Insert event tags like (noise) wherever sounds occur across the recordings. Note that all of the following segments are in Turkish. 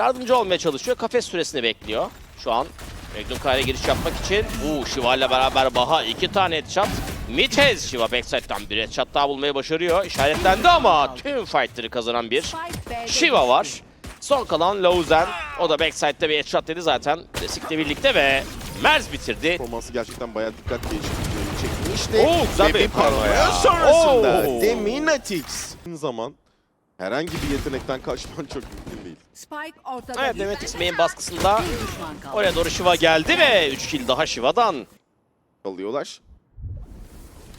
Yardımcı olmaya çalışıyor. Kafes süresini bekliyor. Şu an Magnum Kare'ye giriş yapmak için. Uuu Shiva ile beraber Baha iki tane headshot. Mitez Shiva backside'dan bir headshot daha bulmayı başarıyor. İşaretlendi ama tüm fightları kazanan bir Shiva var. Son kalan Lauzen. O da backside'de bir headshot dedi zaten. Klasikle birlikte ve Merz bitirdi. Performansı gerçekten bayağı dikkat çekmişti. Oo, güzel bir paranoya. paranoya sonrasında Oo. Deminatix zaman herhangi bir yetenekten kaçman çok mümkün. Spike ortada. Evet Demetix main baskısında oraya doğru Shiva geldi ve 3 kill daha Shiva'dan. alıyorlar.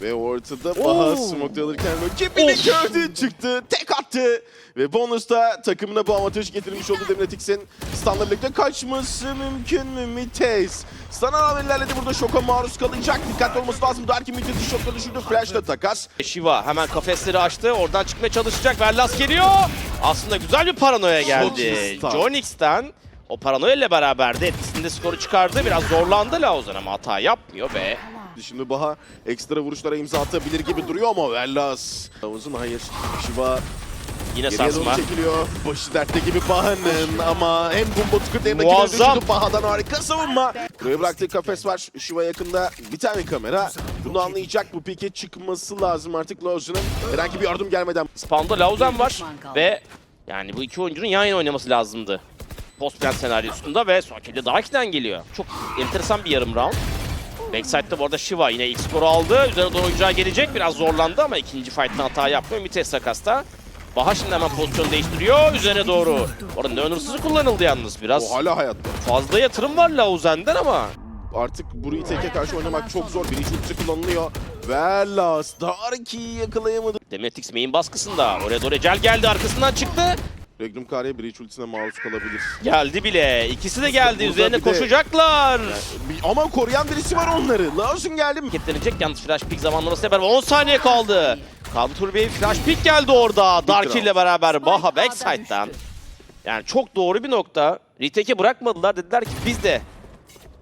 Ve ortada. Baha smoke alırken rakibini gördü çıktı tek attı. Ve bonusta takımına bu avantajı getirmiş oldu Deminatix'in stunla birlikte kaçması mümkün mü Mitez? Stun rağmen ilerledi burada şoka maruz kalacak. Dikkatli olması lazım. Darkin Mitez'i şokta düşürdü. Flash'la takas. Shiva hemen kafesleri açtı. Oradan çıkmaya çalışacak. Verlas geliyor. Aslında güzel bir paranoya geldi. Jonix'ten o paranoya ile beraber de etkisinde skoru çıkardı. Biraz zorlandı Lauzan ama hata yapmıyor ve Şimdi Baha ekstra vuruşlara imza atabilir gibi duruyor ama Vellas. Havuzun hayır. Shiva yine geriye doğru sarsma. çekiliyor. Başı dertte gibi Baha'nın ama hem Bumbo tıkır hem de Muazzam. düşürdü. Baha'dan harika savunma. Buraya bıraktığı kafes var. Shiva yakında bir tane kamera. Bunu anlayacak. Bu pike çıkması lazım artık Lawson'ın. Herhangi bir yardım gelmeden. Spawn'da Lauzan var ve yani bu iki oyuncunun yan yana oynaması lazımdı. Post plan senaryosunda ve son kill de Dark'ten geliyor. Çok enteresan bir yarım round. Backside'da bu arada Shiva yine ilk skoru aldı. Üzerine doğru oyuncağı gelecek. Biraz zorlandı ama ikinci fight'tan hata yapmıyor. Mites Sakas'ta. Baha şimdi hemen pozisyon değiştiriyor. Üzerine doğru. Orada Nöners'ı kullanıldı yalnız biraz. O hala hayatta. Fazla yatırım var Lauzen'den ama. Artık burayı teke karşı oynamak çok zor. Birinci ultisi kullanılıyor. Vellas Darki'yi yakalayamadı. Demetix main baskısında. Oraya doğru Ecel geldi. Arkasından çıktı. Regnum Kare'ye Breach ultisine maruz kalabilir. Geldi bile. İkisi de geldi. Burada Üzerine bir de- koşacaklar. Bir- Ama koruyan birisi var onları. Lawson geldi mi? hareketlenecek. Yalnız flash pick zamanlamasıyla beraber 10 saniye kaldı. Kabtur Bey flash pick geldi orada. Dark ile beraber Baha backside'dan. Yani çok doğru bir nokta. Retake'e bırakmadılar. Dediler ki biz de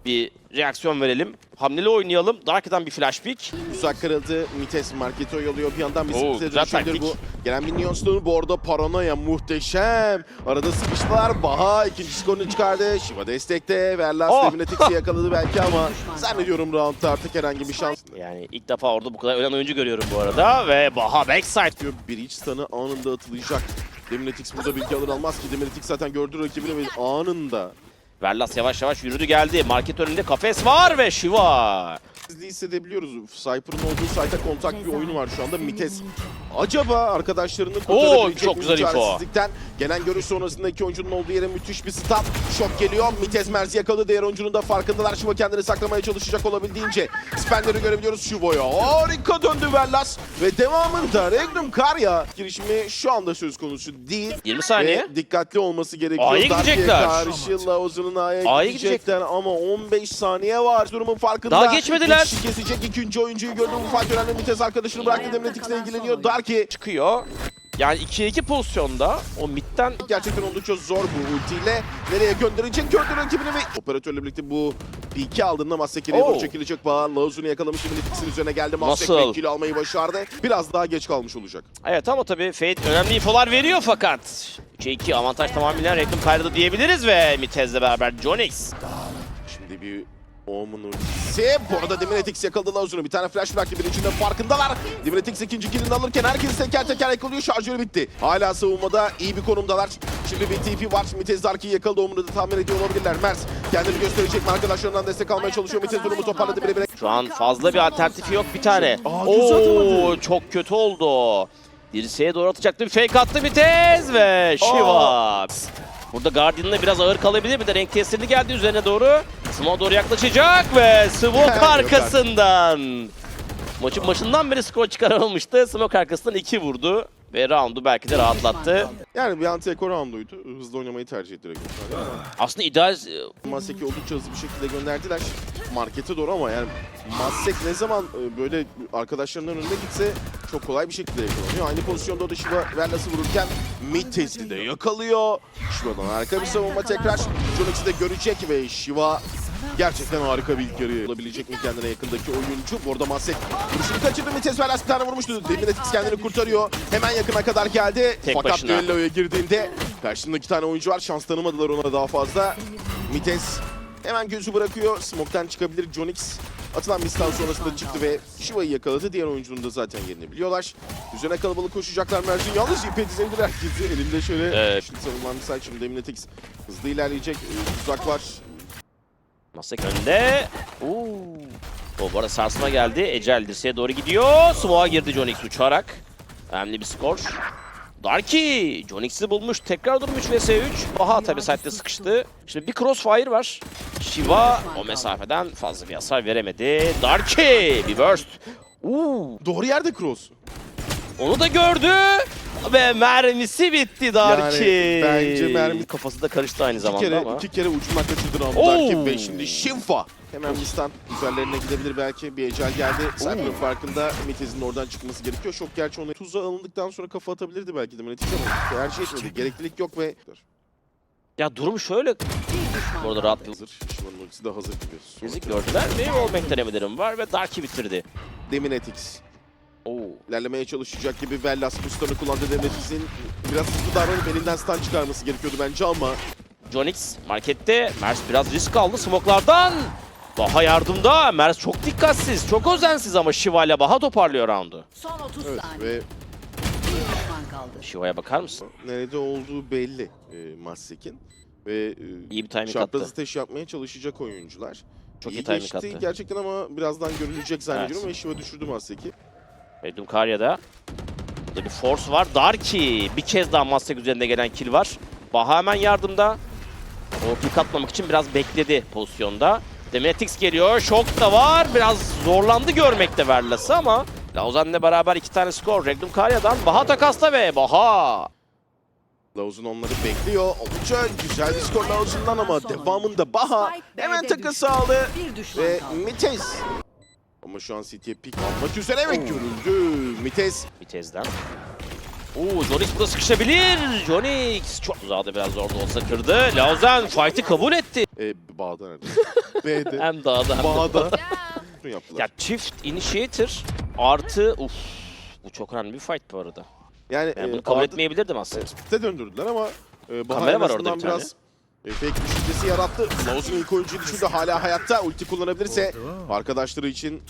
bir reaksiyon verelim. Hamleli oynayalım. Dark'dan bir flash pick. Uzak kırıldı. Mites markete oyalıyor. Bir yandan bir sıkıntıya dönüşebilir bu. Gelen Minion Stone bu arada paranoya muhteşem. Arada sıkıştılar. Baha ikinci skorunu çıkardı. Shiva destekte. Verlas Oh. Deminatix'i yakaladı belki ama zannediyorum roundda artık herhangi bir şans. Yani ilk defa orada bu kadar ölen oyuncu görüyorum bu arada. Ve Baha backside. diyor. Breach stun'ı anında atılacak. Deminatix burada bilgi alır almaz ki. Deminatix zaten gördü rakibini ve anında. Verlas yavaş yavaş yürüdü geldi. Market önünde kafes var ve Shiva. Sizli hissedebiliyoruz. Cypher'ın olduğu site'a kontak bir oyunu var şu anda. Mites acaba arkadaşlarını kurtarabilecek çok mi güzel çaresizlikten? Gelen görüş sonrasında iki oyuncunun olduğu yere müthiş bir stop. Şok geliyor. Mites Merzi yakaladı. Diğer oyuncunun da farkındalar. Şivo kendini saklamaya çalışacak olabildiğince. Spender'ı görebiliyoruz Şivo'ya. Harika döndü Verlas. Ve devamında Regnum Karya girişimi şu anda söz konusu değil. 20 saniye. Ve dikkatli olması gerekiyor. A'ya gidecekler. Karşı Laozu'nun A'ya A'ya gidecekler ama 15 saniye var. Durumun farkında. Daha geçmediler. Geçişi kesecek ikinci oyuncuyu gördü. Bu fight önemli. Mites arkadaşını bıraktı. Deminatix'le ilgileniyor. Darki Çıkıyor. Yani 2-2 pozisyonda o midden gerçekten oldukça zor bu ultiyle. Nereye gönderecek? Gördü rakibini ve operatörle birlikte bu P2 aldığında Massekere'ye doğru Oo. çekilecek bağ. Lauzun'u yakalamış. Deminatix'in üzerine geldi. Massek Nasıl? kill almayı başardı. Biraz daha geç kalmış olacak. Evet ama tabii Fade önemli infolar veriyor fakat 3'e 2 avantaj tamamen Reklam kaydı diyebiliriz ve Mitez'le beraber Jonix. Şimdi bir Omen ultisi. Bu arada Deminatix yakaladı Lauzun'u. Bir tane flash bıraktı. Bir içinde farkındalar. Deminatix ikinci killini alırken herkes teker teker yakalıyor. Şarjörü bitti. Hala savunmada iyi bir konumdalar. Şimdi bir TP var. Mitez Darki'yi yakaladı. Omen'ı da tahmin ediyor olabilirler. Mers kendini gösterecek mi? Arkadaşlarından destek almaya çalışıyor. Mitez durumu toparladı. Bire bire. Şu an fazla bir alternatifi yok bir tane. Aa. Oo çok kötü oldu. Dirseğe doğru atacaktı. Bir fake attı Mitez ve Shiva. Burada Guardian'la biraz ağır kalabilir. Bir de renk tesirli geldi üzerine doğru. Smoke doğru yaklaşacak ve Smoke (laughs) arkasından. Maçın başından beri skor çıkaramamıştı. Smoke arkasından 2 vurdu. Ve roundu belki de rahatlattı. Yani bir anti-eko rounduydu. Hızlı oynamayı tercih etti Reklam. Aslında ideal Massek'i oldukça hızlı bir şekilde gönderdiler. Markete doğru ama yani Massek ne zaman e, böyle arkadaşlarının önünde gitse çok kolay bir şekilde yakalanıyor. Aynı pozisyonda o da Shiva Verlas'ı vururken mid testi de yakalıyor. Shiva'dan harika bir savunma tekrar. Jonix'i de görecek ve Shiva Gerçekten harika bir ilk yarı. Olabilecek mi kendine yakındaki oyuncu? Bu arada Masek vuruşunu kaçırdı. Mites Velas bir tane vurmuştu. Deminetix kendini kurtarıyor. Hemen yakına kadar geldi. Tek Fakat başına. düelloya girdiğinde karşısında iki tane oyuncu var. Şans tanımadılar ona daha fazla. Mites hemen gözü bırakıyor. Smoke'tan çıkabilir. Jonix atılan bir stun sonrasında çıktı ve Shiva'yı yakaladı. Diğer oyuncunun da zaten yerini biliyorlar. Üzerine kalabalık koşacaklar Mersin. Yalnız ipe dizebilir herkesi. Elinde şöyle Evet. Şimdi savunmanın side. Şimdi Deminetix hızlı ilerleyecek. Tuzak var. Masek önde. Oo. O bu arada sarsma geldi. Ecel dirseğe doğru gidiyor. Smoke'a girdi Jonix uçarak. Önemli bir skor. Darky, Jonix'i bulmuş. Tekrar durum 3 vs 3. Baha tabi site'de sıkıştı. Şimdi bir crossfire var. Shiva o mesafeden fazla bir hasar veremedi. Darky, bir burst. Oo, Doğru yerde cross. onu da gördü. Ve mermisi bitti Darky. bence mermi- Kafası da karıştı aynı zamanda kere, ama. iki kere ucundan kaçırdı Oo. Ramazan ve şimdi Şinfa. Hemen bir stand üzerlerine gidebilir belki. Bir ecel geldi. Cypher'ın farkında Mitez'in oradan çıkması gerekiyor. Şok gerçi onu tuza alındıktan sonra kafa atabilirdi belki de Menetik ama tercih etmedi. Gereklilik yok ve... Ya durum şöyle. Bu arada rahat bir Hazır. Şivan'ın ultisi de hazır gibi. Fizik gördüler mi? Wallbang denemelerim var ve Darky bitirdi. Deminetix. Oo. ilerlemeye çalışacak gibi Vellas bu stun'ı kullandı. Deminetix'in biraz hızlı davranıp elinden stun çıkarması gerekiyordu bence ama Jonix markette. Mers biraz risk aldı smoke'lardan. Baha yardımda. Mers çok dikkatsiz, çok özensiz ama Shiva ile Baha toparlıyor roundu. Son 30 evet saniye. ve. Shiva'ya bakar mısın? nerede olduğu belli e, Massek'in. Ve e, İyi bir timing çapraz attı. ateş yapmaya çalışacak oyuncular. Çok iyi, iyi timing geçti attı. gerçekten ama birazdan görülecek zannediyorum Evet. ve Shiva düşürdü Massek'i. Bedum Karya'da. Burada bir force var. Darky. Bir kez daha Mastek üzerinde gelen kill var. Baha hemen yardımda. O pick atmamak için biraz bekledi pozisyonda. Demetix geliyor. Şok da var. Biraz zorlandı görmekte Verlas'ı ama Lauzan'la beraber iki tane skor. Regnum Karya'dan Baha takasta ve Baha. Lauz'un onları bekliyor. Oldukça güzel bir skor Lauz'undan ama devamında Baha hemen takası aldı. Ve. Mites. Ama şu an City'ye pick almak üzere ve görüldü. Mites Vitez'den. Oo, Jonix burada sıkışabilir. Jonix çok uzadı biraz zor da olsa kırdı. Lauzan fight'ı kabul etti. e, Bağda nerede? (laughs) B'de. Hem dağda hem de Bağda. Bunu yaptılar. Ya çift initiator artı uf bu çok önemli bir fight bu arada. Yani bunu e, kabul Bağda- etmeyebilirdim aslında. Split'e döndürdüler ama e, Baha Kamera var orada bir tane. biraz e, fake düşüncesi yarattı. Lauz'un ilk oyuncuyu düşürdü. Hala hayatta. Ulti kullanabilirse arkadaşları için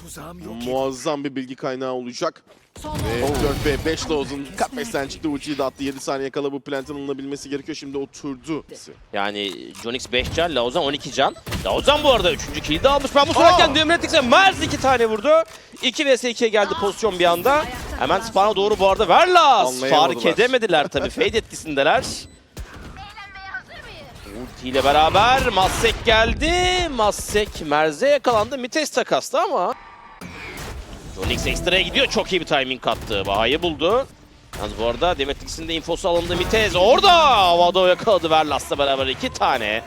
muazzam bir bilgi kaynağı olacak. Ve on- 4 ve 5 Lauz'un kafesten çıktı. Ultiyi de attı. 7 saniye kala bu plantın alınabilmesi gerekiyor. Şimdi oturdu. Yani Jonix 5 can, Lauzan 12 can. Lauzan bu arada 3. kill'i de almış. Ben bu sırayken Demretix'e Merz 2 tane vurdu. 2 vs 2'ye geldi pozisyon bir anda. Hemen spawn'a doğru bu arada Verlas. Fark edemediler tabii. (laughs) Fade etkisindeler. Ulti ile beraber Massek geldi. Massek Merz'e yakalandı. Mites takastı ama. Jonix ekstraya gidiyor. Çok iyi bir timing kattı. Baha'yı buldu. Yalnız bu arada Demetrix'in de infosu alındı Mitez. Orada havada yakaladı Verlas'la beraber iki tane.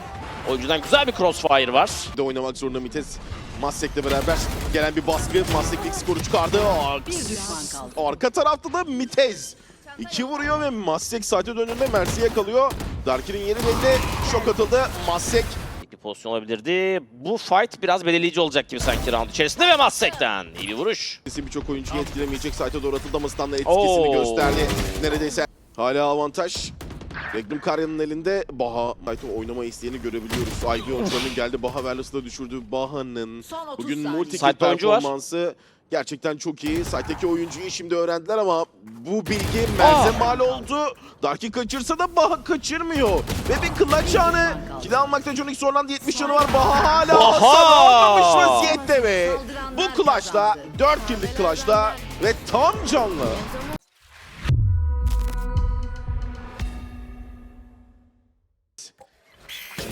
Oyuncudan güzel bir crossfire var. de oynamak zorunda Mites. Massek'le beraber gelen bir baskı. Massek ilk skoru çıkardı. Arka tarafta da Mitez. İki vuruyor ve Massek saate döndüğünde Mercy'ye kalıyor. Darkin'in yeri belli. Şok atıldı. Massek Bir pozisyon olabilirdi. Bu fight biraz belirleyici olacak gibi sanki round içerisinde ve Massek'ten. iyi bir vuruş. birçok oyuncuyu etkilemeyecek. Saate doğru atıldı ama standa etkisini Oo. gösterdi. Neredeyse hala avantaj. Regnum Karya'nın elinde Baha Saite oynama isteğini görebiliyoruz. IB oyuncularının geldi. Baha Verlus'u da düşürdü. Baha'nın Son 30 Bugün multi Site'de oyuncu var. performansı gerçekten çok iyi. Site'deki oyuncuyu şimdi öğrendiler ama bu bilgi Merz'e mal oldu. Dark'i kaçırsa da Baha kaçırmıyor. Ve bir clutch anı. Kill almakta Jonix zorlandı. 70 canı var. Baha hala hasar almamış vaziyette ve bu clutch'la 4 kill'lik clutch'la ve tam canlı.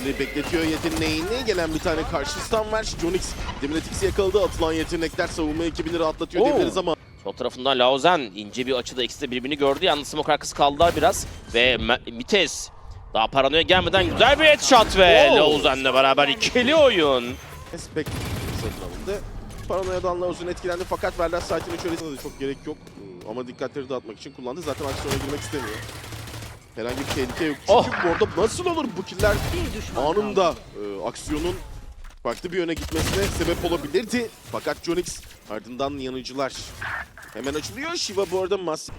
Şimdi bekletiyor yeteneğini. Gelen bir tane karşı stun var. Jonix Deminetix'i yakaladı. Atılan yetenekler savunma ekibini rahatlatıyor Oo. diyebiliriz ama Sol tarafından Lauzen ince bir açıda ikisi de birbirini gördü. Yalnız smoke arkası kaldılar biraz. Ve Me- Mites daha paranoya gelmeden güzel bir headshot ve Oo. Lauzen'le beraber ikili oyun. Spek satın. Paranoyadan Lauz'un etkilendi fakat Verlas saatini şöyle çok gerek yok. Ama dikkatleri dağıtmak için kullandı. Zaten aksiyona girmek istemiyor. Herhangi bir tehlike yok. Çünkü Oh. bu arada nasıl olur bu killer anında e, aksiyonun farklı bir yöne gitmesine sebep olabilirdi. Fakat Jonix ardından yanıcılar hemen açılıyor. Shiva bu arada mas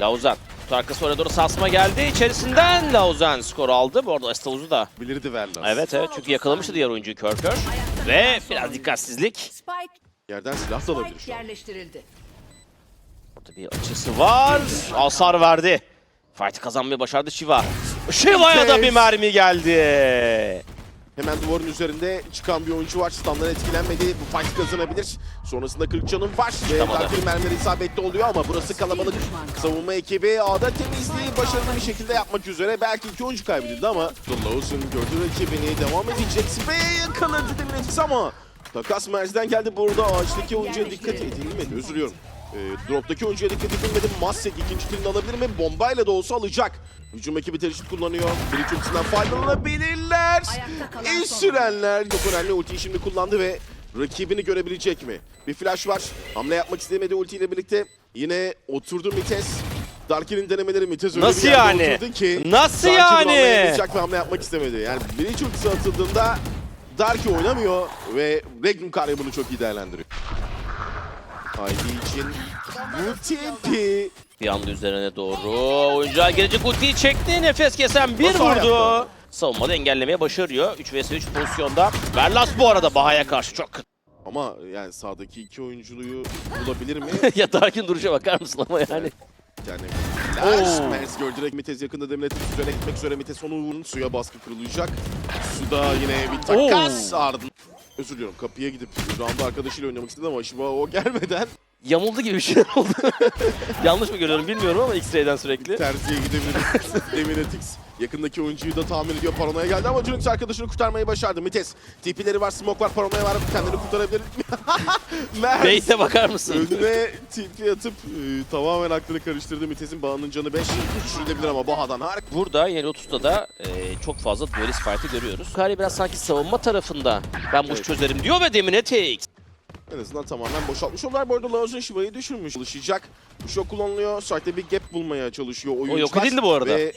Lauzan. Kutu arkası oraya doğru sarsma geldi. İçerisinden Lauzan skoru aldı. Bu arada Estavuz'u da. bilirdi Verlas. Evet evet çünkü yakalamıştı diğer oyuncuyu kör kör. Ve biraz dikkatsizlik. Spike, Yerden silah da alabilir şu an. yerleştirildi. Orada bir açısı var. Hasar verdi. Fight kazanmayı başardı Shiva. Shiva'ya da bir mermi geldi. Hemen duvarın üzerinde çıkan bir oyuncu var. Standdan etkilenmedi. Bu fight kazanabilir. Sonrasında 40 canım var. Ve Çıkamadı. Dark'ın mermileri isabetli oluyor ama burası kalabalık. Savunma ekibi A'da temizliği başarılı bir şekilde yapmak üzere. Belki iki oyuncu kaybedildi ama Lawson gördü rakibini. Devam edecek. Ve yakaladı Demiretics ama takas merzden geldi. Burada ağaçtaki oyuncuya dikkat edilmedi. Özür diliyorum. E, drop'taki oyuncuya dikkat edilmedi. Massek ikinci kilini alabilir mi? Bombayla da olsa alacak. Hücum ekibi tercih kullanıyor. Bridge ultisinden faydalanabilirler. Son sürenler. Çok önemli ultiyi şimdi kullandı ve rakibini görebilecek mi? Bir flash var. Hamle yapmak istemedi ultiyle birlikte. Yine oturdu Mites. Darkin'in denemeleri Mites öyle Nasıl bir yerde yani? oturdu ki. Nasıl Darkin yani? hamle yapacak ve hamle yapmak istemedi. Yani Bridge ultisi atıldığında Darky oynamıyor ve Regnum Kare bunu çok iyi değerlendiriyor. Haydi için bu tipi Bir anda üzerine doğru. Oyuncular gelecek ultiyi çekti. Nefes kesen bir vurdu. Savunmada engellemeye başarıyor. 3 vs 3 pozisyonda. Verlas bu arada Baha'ya karşı çok kötü. ama yani sağdaki iki oyuncuyu bulabilir mi? (laughs) ya Darkin duruşa bakar mısın ama yani. Yani. Oo. Mers gördü Mites yakında Demlet'in üzerine gitmek üzere Mites onu vurun suya baskı kırılacak. Suda yine bir takas ardından. Özür diliyorum kapıya gidip round'u arkadaşıyla oynamak istedi ama Shiba o gelmeden Yamuldu gibi bir şeyler oldu. (laughs) Yanlış mı görüyorum bilmiyorum ama X-Ray'den sürekli. terziye gidebilir. Deminetix yakındaki oyuncuyu da tahmin ediyor. Paranoya geldi ama Junix arkadaşını kurtarmayı başardı. Mites TP'leri var, smoke var, paranoya var. Kendini kurtarabilir. (laughs) Bait'e bakar mısın? önüne TP atıp e, tamamen aklını karıştırdı. Mites'in bağının canı 5. Düşürülebilir ama Baha'dan harika. Burada Yeni 30'da da e, çok fazla duelist fight'ı görüyoruz. Kari biraz sanki savunma tarafında ben bu Evet. çözerim diyor ve Deminetix. En azından tamamen boşaltmış oldular. Bu arada Laoz'un Shiva'yı düşürmüş. Çalışacak. Bu şok kullanılıyor. Site'de bir gap bulmaya çalışıyor oyuncular. yok edildi bu arada. Ve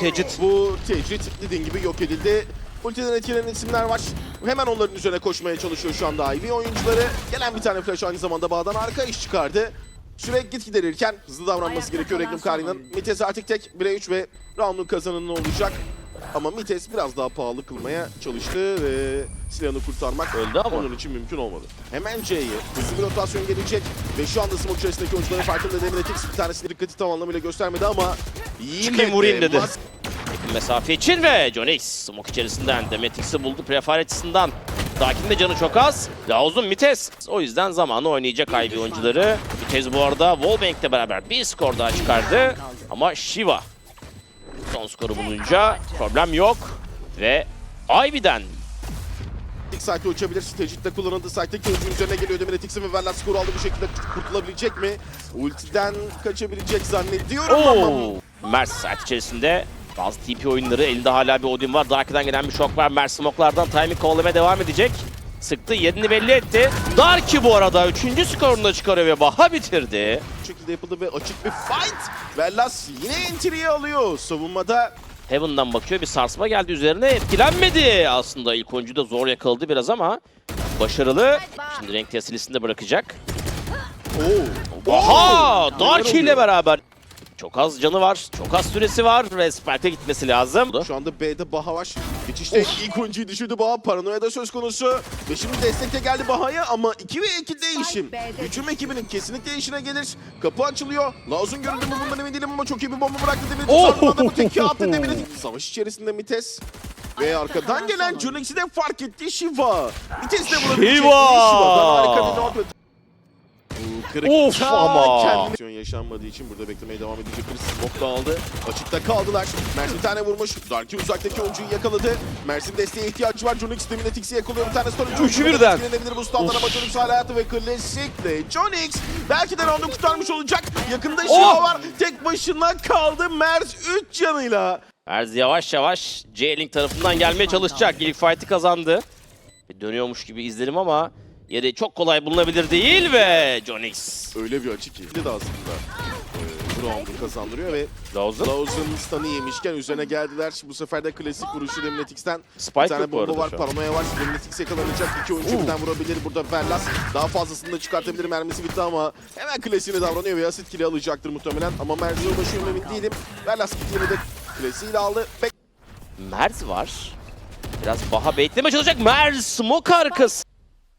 Tecrit. bu tecrit dediğin gibi yok edildi. Ultiden etkilenen isimler var. Hemen onların üzerine koşmaya çalışıyor şu anda Ivy oyuncuları. Gelen bir tane flash aynı zamanda bağdan arka iş çıkardı. Süre git giderirken hızlı davranması Ayakta gerekiyor Regnum Karin'in. Mites artık tek 1'e 3 ve round'un kazananı olacak. Ama Mites biraz daha pahalı kılmaya çalıştı ve silahını kurtarmak Öldü ama. onun için mümkün olmadı. Hemen C'ye hızlı bir rotasyon gelecek ve şu anda smoke içerisindeki oyuncuların farkında Demiretix bir tanesi dikkati tam anlamıyla göstermedi ama yine Çıkayım vurayım de dedi. mas- Yakın mesafe için ve John X smoke içerisinden Demetix'i buldu prefire açısından. Dakin de canı çok az. Daha uzun Mites. O yüzden zamanı oynayacak Ivy oyuncuları. Mites bu arada Wallbank'le beraber bir skor daha çıkardı. Ama Shiva son skoru bulunca problem yok. Ve Ivy'den İlk site'e uçabilir. Tecrit'te kullanıldı. Site'deki oyuncunun üzerine geliyor. Demiretix'in ve Verlat skoru aldı bu şekilde kurtulabilecek mi? Ultiden kaçabilecek zannediyorum ama Oo. Mers saat içerisinde bazı TP oyunları elinde hala bir Odin var. Dark'dan gelen bir şok var. Mers smoke'lardan timing kovalamaya devam edecek. Sıktı yerini belli etti. Darky bu arada 3. skorunu da çıkarıyor ve Baha bitirdi. bu şekilde yapıldı ve açık bir fight. Verlas yine entry'yi alıyor. Savunmada Heaven'dan bakıyor bir sarsma geldi üzerine etkilenmedi. Aslında ilk oyuncu da zor yakaladı biraz ama başarılı. Şimdi renk testilisini de bırakacak. Oo. Darky Neler ile beraber. Çok az canı var, çok az süresi var ve Spike'e gitmesi lazım. Şu anda B'de Baha var. Geçişte ilk oyuncuyu düşürdü Baha. Paranoya da söz konusu. Ve şimdi destekte geldi Baha'ya ama 2 ve 2 değişim. Hücum ekibinin kesinlikle işine gelir. Kapı açılıyor. Lazun görüldü mü bundan emin değilim ama çok iyi bir bomba bıraktı Demir. Oh! Ardından da bu teki attı Demir'i. Savaş içerisinde Mites. Ve arkadan gelen Junix'i de fark etti Shiva. Bulabilecek mi? Shiva! Shiva'dan harika bir. Bu kırıkta Of ama. kendini- yaşanmadığı için burada beklemeye devam edecektir. Smoke da aldı. Açıkta kaldılar. Mersin bir tane vurmuş. Darky uzaktaki oyuncuyu yakaladı. Mersin desteğe ihtiyacı var. Jonix Deminetix'i yakalıyor. Bir tane story. Üçü birden. Etkilenebilir bu standlara hala hayatı ve klasikle. Jonix belki de roundu kurtarmış olacak. Yakında Shiva Oh! var. Tek başına kaldı. Mers 3 canıyla. Erz yavaş yavaş J-Link tarafından gelmeye çalışacak. İlk fight'i kazandı. Dönüyormuş gibi izlenim ama yeri çok kolay bulunabilir değil ve Jonix. Öyle bir açı ki. Bir de aslında. Ee, roundu kazandırıyor ve Lawson. Lawson stun'ı yemişken üzerine geldiler. Bu sefer de klasik vuruşu Deminetix'ten. Spike bir tane yok bu bomba arada var, şu an. paranoya var. Deminetix yakalanacak. İki oyuncu birden vurabilir. Burada Verlas daha fazlasını da çıkartabilir. Mermisi bitti ama hemen klasiğine davranıyor ve asit kili alacaktır muhtemelen. Ama Merzi'ye ulaşıyor emin değilim. Verlas kitini de klasiğiyle aldı. Bek Merz var. Biraz Baha bekleme çalışacak. Merz smoke arkası.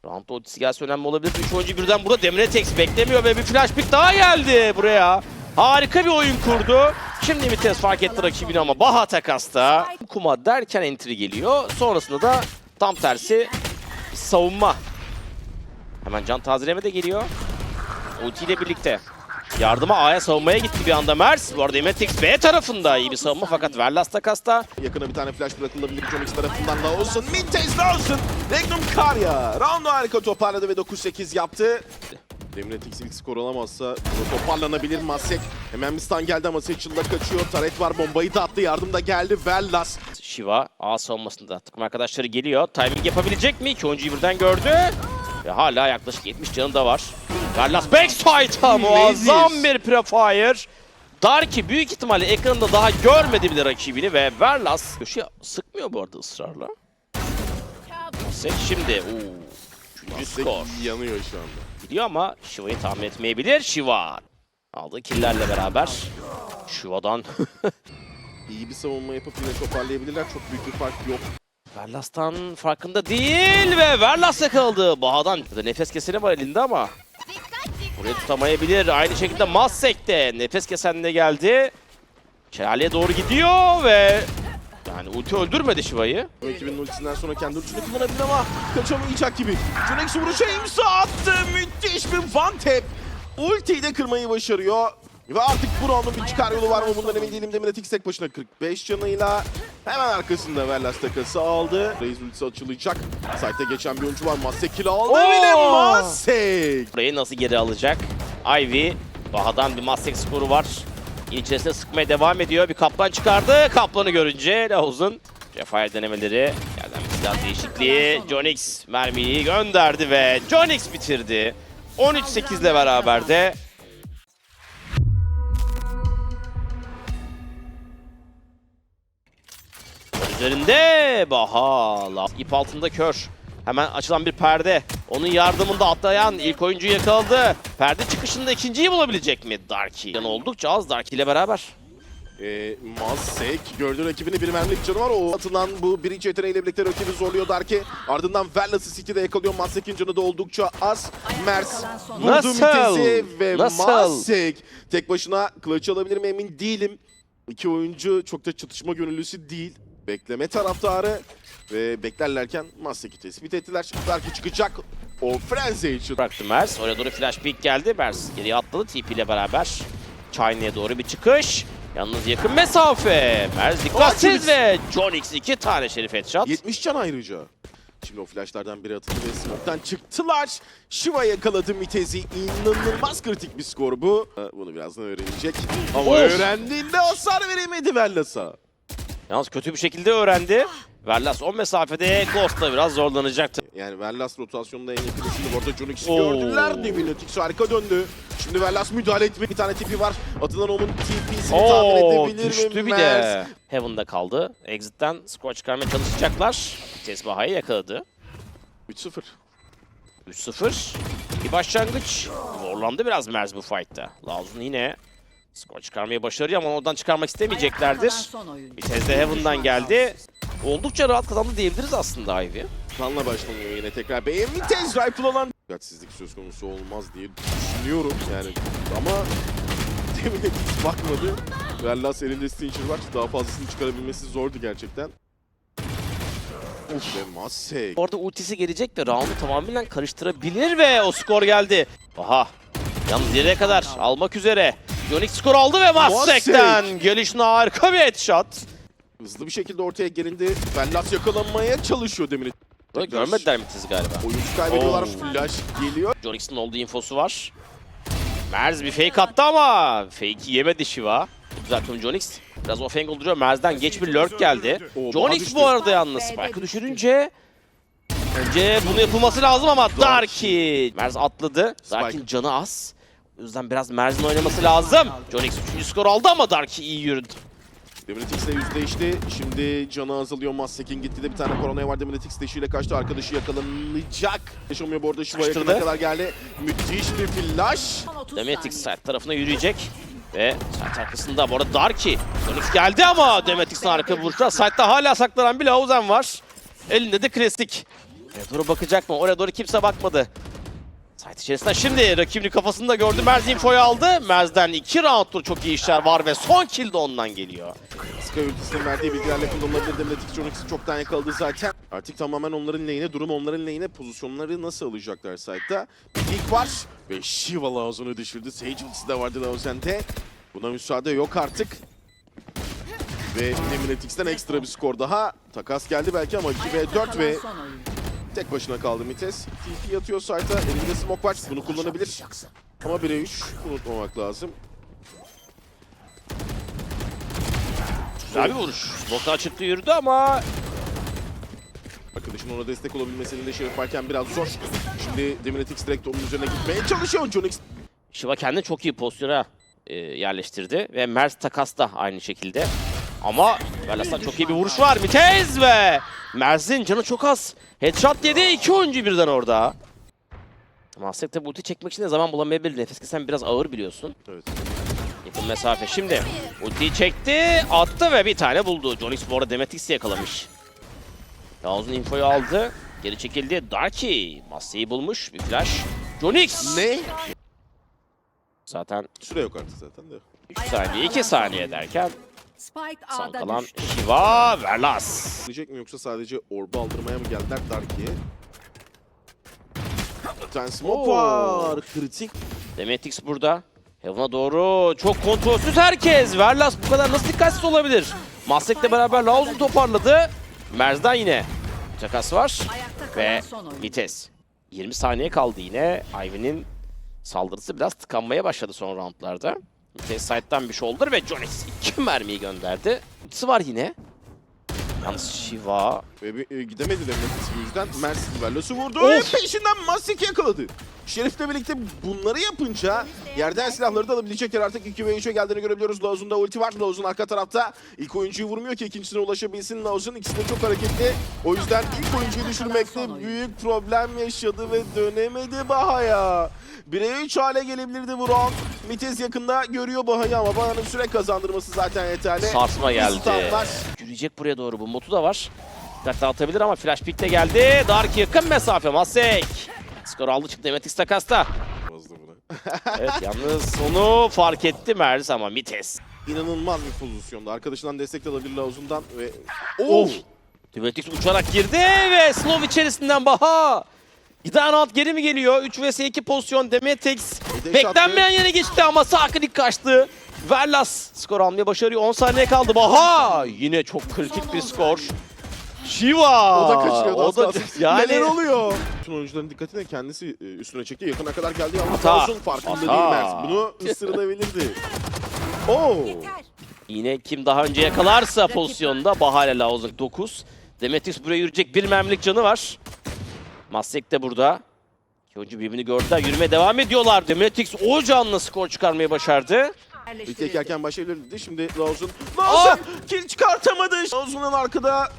Round ultisi gelse önemli olabilir. 3 oyuncu birden burada Demretex beklemiyor ve bir flash pick daha geldi buraya. Harika bir oyun kurdu. Şimdi Mites fark etti rakibini ama Baha takasta. Kuma derken entry geliyor. Sonrasında da tam tersi savunma. Hemen can tazeleme de geliyor. Ulti ile birlikte. Yardıma A'ya savunmaya gitti bir anda Mers. Bu arada Emetix B tarafında iyi bir savunma fakat Verlas takasta. yakına bir tane flash bırakılabilir. Jonix tarafından Lawson. Mintez Lawson. Regnum Karya. Round'u harika toparladı ve 9-8 yaptı. Deminetix ilk skor alamazsa toparlanabilir Masek. Hemen bir stun geldi ama Satchel'da kaçıyor. Taret var bombayı da attı. Yardım da geldi. Verlas. Shiva A savunmasında takım arkadaşları geliyor. Timing yapabilecek mi? İki oyuncuyu birden gördü. Ve hala yaklaşık 70 canı da var. Verlas backside'a muazzam bir prefire. Darky büyük ihtimalle ekranında daha görmedi bile rakibini ve Verlas köşeye sıkmıyor bu arada ısrarla. Sek şimdi. Oo. Üçüncü skor. yanıyor şu anda. Gidiyor ama Shiva'yı tahmin etmeyebilir. Shiva. Aldığı killerle beraber. Shiva'dan (laughs) İyi bir savunma yapıp yine toparlayabilirler. Çok büyük bir fark yok. Verlas'tan farkında değil ve Verlas yakaladı. Baha'dan nefes keseni var elinde ama burayı tutamayabilir. Aynı şekilde Massek de nefes kesen de geldi. Şelaleye doğru gidiyor ve yani ulti öldürmedi Shiva'yı. Bu ekibin ultisinden sonra kendi ultisini kullanabilir ama kaçamayacak gibi. Junex vuruşa imza attı. Müthiş bir one tap. Ultiyi de kırmayı başarıyor. Ve artık bu roundun bir çıkar yolu var mı bundan emin değilim. Demir'e tek başına 45 canıyla hemen arkasında Verlas takası aldı. Reis ultisi açılacak. Site'e geçen bir oyuncu var. Masek kill aldı bile Masek. Burayı nasıl geri alacak? Ivy, Baha'dan bir Massek skoru var. İçerisine sıkmaya devam ediyor. Bir kaplan çıkardı. Kaplanı görünce Lahuz'un Refire denemeleri. Yerden bir silah değişikliği. Jonix mermiyi gönderdi ve Jonix bitirdi. 13-8 ile beraber de Üzerinde Baha. La- İp altında kör. Hemen açılan bir perde. Onun yardımında atlayan ilk oyuncuyu yakaladı. Perde çıkışında ikinciyi bulabilecek mi Darky? Yanı oldukça az Darky ile beraber. E, Masek gördüğü rakibini bir mermilik canı var. O atılan bu birinci yeteneğiyle birlikte rakibi zorluyor Darki. Ardından Verlas'ı City'de yakalıyor. Masek'in canı da oldukça az. Mers vurdu Nasıl? Mites'i ve? Masek tek başına clutch alabilir mi emin değilim. İki oyuncu çok da çatışma gönüllüsü değil. Bekleme taraftarı ve beklerlerken Masek'i tespit ettiler. Darki çıkacak. O frenzy için. Bıraktı Mers. Oraya doğru flash pick geldi. Mers geriye atladı TP ile beraber. China'ya doğru bir çıkış. Yalnız yakın mesafe. Mers dikkatsiz ve Jonix iki tane şerif headshot. 70 can ayrıca. Şimdi o flashlardan biri atıldı ve smoke'tan çıktılar. Shiva yakaladı Mitez'i. İnanılmaz kritik bir skor bu. Ha, Bunu birazdan öğrenecek. Ama Of. öğrendiğinde hasar veremedi Verlas'a. Yalnız kötü bir şekilde öğrendi. Verlas o mesafede Ghost'la biraz zorlanacaktı. Yani Verlas rotasyonunda en yakın isimdi. Bu arada Jonix'i Oo. gördüler. Devinotix harika döndü. Şimdi Verlas müdahale etme. Bir tane tipi var. Atılan onun TP'sini tahmin edebilir düştü mi? bir Mers? de. Heaven'da kaldı. Exit'ten skor çıkarmaya çalışacaklar. Tesbaha'yı yakaladı. 3-0. 3-0. İyi başlangıç. Zorlandı biraz Merz bu fight'ta. Lazun yine skor çıkarmayı başarıyor ama oradan çıkarmak istemeyeceklerdir. Bir tez de Heaven'dan geldi. Oldukça rahat kazandı diyebiliriz aslında Ivy. Kanla başlanıyor yine tekrar. Beyin Vitez rifle olan dikkatsizlik söz konusu olmaz diye düşünüyorum yani ama (laughs) demin hiç bakmadı. Verlas elinde Stinger var. Daha fazlasını çıkarabilmesi zordu gerçekten. Of ve Masek. Orada ultisi gelecek ve round'u tamamen karıştırabilir ve o skor geldi. Aha. Yalnız nereye kadar almak üzere. Yonik skor aldı ve Massek'ten gelişine harika bir headshot. Hızlı bir şekilde ortaya gelindi. Verlas yakalanmaya çalışıyor demin. Böyle görmediler mi tizi galiba? Oyuncu kaybediyorlar. Oo. Flash geliyor. Jonix'in olduğu infosu var. Merz bir fake attı ama fake'i yemedi Shiva. Düzeltiyorum Jonix. Biraz off angle duruyor. Merz'den geç bir lurk geldi. Jonix bu arada yalnız Spike'ı düşürünce önce bunu yapılması lazım ama Darky. Merz atladı. Darky'nin canı az. O yüzden biraz Merz'in oynaması lazım. Jonix 3. skor aldı ama Dark iyi yürüdü. Deminetix ile yüzleşti. Şimdi canı azalıyor. Massekin gitti de bir tane koronaya var. Deminetix deşiyle kaçtı. Arkadaşı yakalanacak. Yaşamıyor bu arada. Şiva yakına kadar geldi. Müthiş bir flash. Son 30 Demetix side tarafına yürüyecek. Ve side arkasında bu arada Darky. Jonix geldi ama Demetix'in arka vuruşu. Side'da hala saklanan bir Lauzen var. Elinde de klasik. Oraya doğru bakacak mı? Oraya doğru kimse bakmadı. Site içerisinde şimdi rakibini kafasında gördü. Merz infoyu aldı. Merz'den 2 rounddur çok iyi işler var ve son kill de ondan geliyor. Sky ultisinin verdiği bilgilerle kullanılabilir. Deminetix Jonix'i çoktan yakaladı zaten. Artık tamamen onların lehine, durum onların lehine. Pozisyonları nasıl alacaklar site'da? Bir ilk var ve Shiva Lauzon'u düşürdü. Sage ultisi de vardı Lauzen'de. Buna müsaade yok artık. Ve Deminetix'ten ekstra bir skor daha. Takas geldi belki ama 2 ve 4 ve. Tek başına kaldı Mites. TP yatıyor site'a. Elinde smoke var. Bunu kullanabilir. Ama 1'e 3 unutmamak lazım. Güzel bir vuruş. Smoke'dan çıktı yürüdü ama Arkadaşın ona destek olabilmesinin de şey yaparken biraz zor. Şimdi Deminetix direkt onun üzerine gitmeye çalışıyor. Jonix Shiva kendini çok iyi pozisyona e, yerleştirdi ve Merz takas da aynı şekilde. Ama Velas'tan çok iyi bir vuruş var. Mitez ve Merz'in canı çok az. Headshot yedi. iki oyuncu birden orada. Mahsek de bu ulti çekmek için de zaman bulamayabilir. Nefes kesen biraz ağır biliyorsun. Evet. Yakın mesafe. Şimdi ultiyi çekti, attı ve bir tane buldu. Jonix bu arada Demetix'i yakalamış. Yağız'ın infoyu aldı. Geri çekildi. Darky Massey'i bulmuş. Bir flash. Jonix! Ne? Zaten Süre yok artık zaten de. 3 saniye, 2 saniye derken Spike son A'da kalan düştü. Shiva Verlas. Diyecek mi yoksa sadece orba aldırmaya mı geldiler Darky'ye? Bir tane smoke Oo. var. Kritik. Demetix burada. Heaven'a doğru çok kontrolsüz herkes. Verlas bu kadar nasıl dikkatsiz olabilir? Mastek'le beraber Lauz'u toparladı. Merz'den yine takas var. Ayakta kalan Ve son vites. 20 saniye kaldı yine. Ivy'nin saldırısı biraz tıkanmaya başladı son roundlarda. Side'dan bir shoulder ve Jones iki mermiyi gönderdi. Ultisi var yine. Yalnız Shiva Ve bir, e, gidemedi Deminetix bu yüzden. Mercy Velos'u vurdu. Of! Ve peşinden Masik yakaladı. Şerif'le birlikte bunları yapınca yerden silahları da alabilecekler artık 2 ve 3'e geldiğini görebiliyoruz. Lauz'un da ulti var. Lauz'un arka tarafta ilk oyuncuyu vurmuyor ki ikincisine ulaşabilsin. Lauz'un ikisi de çok hareketli. O yüzden ilk oyuncuyu düşürmekte büyük problem yaşadı ve dönemedi Baha'ya. 1'e 3 hale gelebilirdi bu round. Mitez yakında görüyor Baha'yı ama Baha'nın süre kazandırması zaten yeterli. sarsma geldi. Standlar. Yürüyecek buraya doğru bu motu da var. Dikkat dağıtabilir ama flash pick de geldi. Dark yakın mesafe Masek. Skor aldı çıktı Demetis takasta. (laughs) Evet yalnız onu fark etti Merz ama Mites. İnanılmaz bir pozisyonda. Arkadaşından destek de alabilir Lauz'undan ve... Of! Demetis uçarak girdi ve slow içerisinden Baha. Giden alt geri mi geliyor? 3 vs 2 pozisyon Demetex. Beklenmeyen yere geçti ama sağ klik kaçtı. Verlas skor almayı başarıyor. 10 saniye kaldı. Baha! Yine çok kritik bir skor. Shiva! O da kaçırıyordu O da (laughs) yani Neler oluyor? Bütün oyuncuların dikkatini kendisi e, üstüne çekti. Yakına kadar geldi ama Hata. Lauz'un farkında Hata. değil Merz. Bunu ısırılabilirdi. Oo! Yine kim daha önce yakalarsa pozisyonda Baha ile Laoz'un 9. Demetis buraya yürüyecek bir mermilik canı var. Masek de burada. İki oyuncu birbirini gördüler. Yürümeye devam ediyorlar. Demetis o canlı skor çıkarmayı başardı. Bir tek erken başlayabilirdi. Şimdi. Lauz'un Ah! kill çıkartamadı. Lauz'un arkada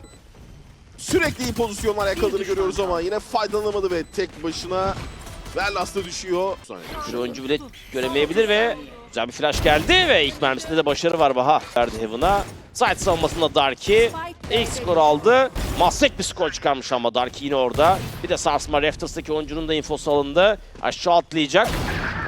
sürekli iyi pozisyonlar yakaladığını görüyoruz ama yine faydalanamadı ve tek başına Verlas'ta düşüyor. Bir oyuncu bile göremeyebilir ve güzel bir flash geldi ve ilk mermisinde de başarı var Baha. Verdi Heaven'a. Side savunmasında Darky ilk skor aldı. Masek bir skor çıkarmış ama Darky yine orada. Bir de sarsma Rafters'taki oyuncunun da infosu alındı. Aşağı atlayacak.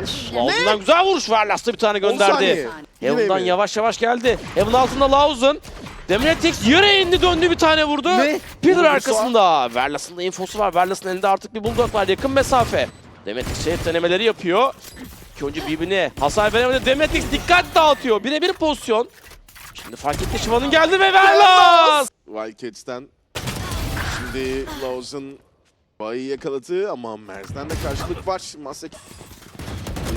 Uf, Lauz'undan güzel vuruş Verlas'ta bir tane 10 saniye. gönderdi. Heaven'dan yavaş yavaş geldi. Heaven altında Lauz'un. Demiretix yere indi döndü bir tane vurdu. Ne? Pillar arkasında. Verlas'ın da infosu var. Verlas'ın elinde artık bir bulldog var yakın mesafe. Demetix şerif denemeleri yapıyor. İki oyuncu birbirine hasar veremedi. Demetix dikkat dağıtıyor. Birebir pozisyon. Şimdi fark etti Şiva'nın geldi ve Verlas! Wildcats'ten şimdi Lauz'un bayi yakaladı ama Merz'den de karşılık var. Masek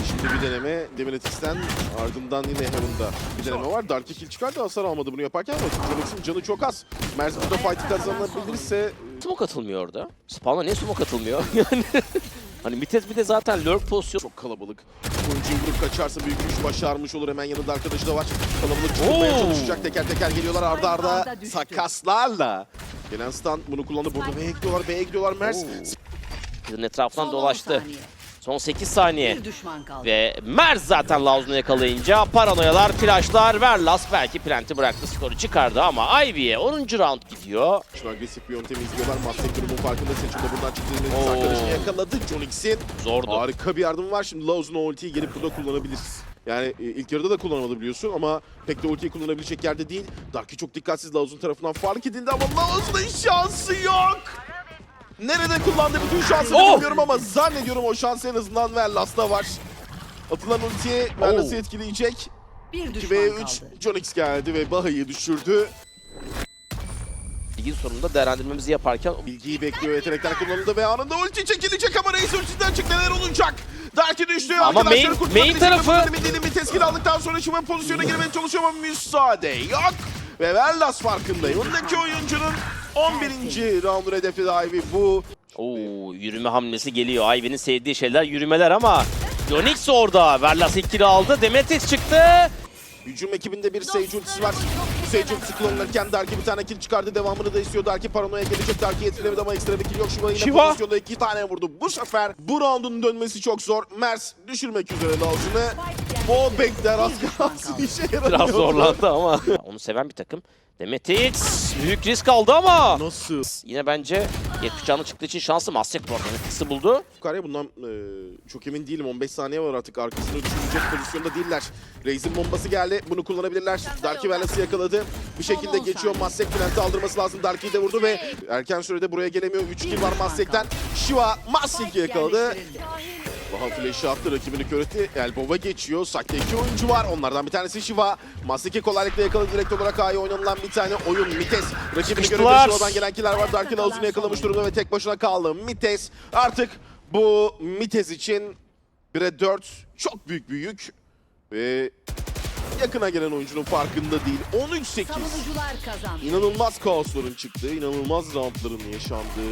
Şimdi bir deneme Demiretics'ten ardından yine Heaven'da bir deneme var. Dark kill çıkardı hasar almadı bunu yaparken ama Jonix'in canı çok az. Merz burada fight'i kazanabilirse Smoke atılmıyor orada. Spawn'a niye smoke atılmıyor? (laughs) yani Hani Mites bir de zaten lurk pozisyonu. Çok kalabalık. Oyuncuyu vurup kaçarsa büyük bir iş başarmış olur. Hemen yanında arkadaşı da var. Kalabalık çıkmaya çalışacak. Teker teker geliyorlar arda arda. Sakaslarla. Gelen stun bunu kullandı. Burada B'ye gidiyorlar. B'ye gidiyorlar. Mers. Kızın etrafından dolaştı. 10 saniye. Son 8 saniye. Bir düşman kaldı. Ve Merz zaten Lazun'u yakalayınca paranoyalar, flashlar, Verlas belki plant'i bıraktı skoru çıkardı ama Ivy'ye 10. round gidiyor. Şu agresif bir yöntem izliyorlar. Mastek durumun farkında seçimde buradan çıktığını Oo. arkadaşını yakaladı. John X'in Zordu. harika bir yardım var. Şimdi Laws'un o ultiyi gelip burada kullanabiliriz. Yani e, ilk yarıda da kullanamadı biliyorsun ama pek de ultiyi kullanabilecek yerde değil. Darky çok dikkatsiz Laws'un tarafından fark edildi ama Laws'un şansı yok. Nerede kullandı bütün şansını Oh! bilmiyorum ama zannediyorum o şans en azından Verlas'ta var. Atılan ultiye Verlas'ı Oh. etkileyecek. Bir düşman 2v3 kaldı. John X geldi ve Baha'yı düşürdü. Ligin sonunda değerlendirmemizi yaparken Bilgiyi bekliyor yetenekler kullanıldı ve anında ulti çekilecek ama Reis ultisinden çıktı neler olacak? Darky düştü. Ama Arkadaşları main- main mi? tarafı- Bunların Midini bir teskil aldıktan sonra şimdi pozisyona girmeye çalışıyor ama müsaade yok. Ve Verlas farkındayım. Öndeki oyuncunun 11. roundu hedefi dahi bu. Oo, yürüme hamlesi geliyor. Ivy'nin sevdiği şeyler yürümeler ama Yonix orada. Verlas ilk kill'i aldı. Demetis çıktı. Hücum ekibinde bir Sage ultisi var. Sage ultisi kullanılırken Darky bir tane kill çıkardı. Devamını da istiyor. Darky paranoya gelecek. Darky etkilemedi ama ekstra bir kill yok. Shiva yine pozisyonda iki tane vurdu. Bu sefer bu roundun dönmesi çok zor. Mers düşürmek üzere Lawson'ı. O bekler az kalsın işe yaramıyor. Biraz zorlandı ama. Onu seven bir takım. Demetis büyük risk aldı ama. Nasıl? Yine bence 70 canlı çıktığı için şanslı. Mastek bu arada Demetis'i buldu. Kare bundan e, çok emin değilim. 15 saniye var artık. Arkasını düşünecek pozisyonda değiller. Reis'in bombası geldi. Bunu kullanabilirler. Darky Velas'ı yakaladı. Bir şekilde geçiyor. saniye. Massek plant'i aldırması lazım. Darky'yi de vurdu ve erken sürede buraya gelemiyor. 3 kill var Massek'ten. Shiva Massek'i yakaladı. Baha flash'ı attı. Rakibini kör etti. Elbow'a geçiyor. Sakta iki oyuncu var. Onlardan bir tanesi Shiva. Massek'i kolaylıkla yakaladı. Direkt olarak A'ya oynanılan bir tane oyun. Mites. Rakibini Sıkıştılar. Shiva'dan gelen killer var. Darkin Ağzı'nı yakalamış durumda ve tek başına kaldı. Mites artık bu Mites için 1'e 4 çok büyük bir yük. Ve yakına gelen oyuncunun farkında değil. 13-8. Savunucular kazandı. İnanılmaz kaosların çıktığı, inanılmaz roundların yaşandığı